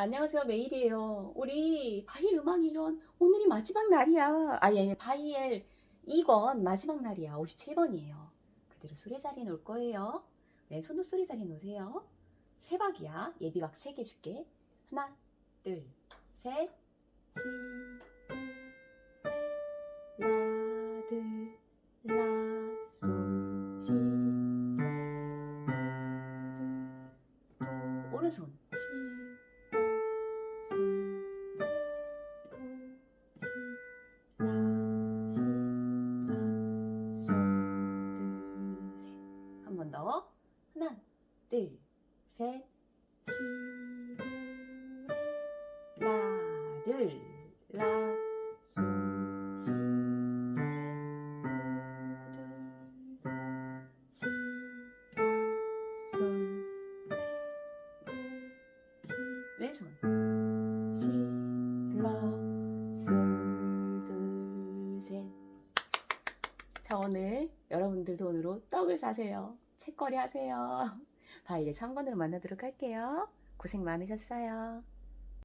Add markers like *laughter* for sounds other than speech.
안녕하세요. 메일이에요. 우리 바이엘 음악 이론 오늘이 마지막 날이야. 아, 예, 바이엘 2권 마지막 날이야. 57번이에요. 그대로 수레자리에 놓을 거예요. 왼손도 수레자리에 놓으세요. 세 박이야. 예비박 세개 줄게. 하나, 둘, 셋, 시, 도, 레, 라, 들, 라, 솔, 시, 레, 도, 도, 오른손, 하나, 둘, 셋, 시, 도, 레, 라, 들, 라, 솔, 시, 레, 도, 들, 도, 시, 라, 솔, 레, 도, 시, 왼손. 자, 오늘 여러분들 돈으로 떡을 사세요. 책거리 하세요. *laughs* 바이를 3권으로 만나도록 할게요. 고생 많으셨어요.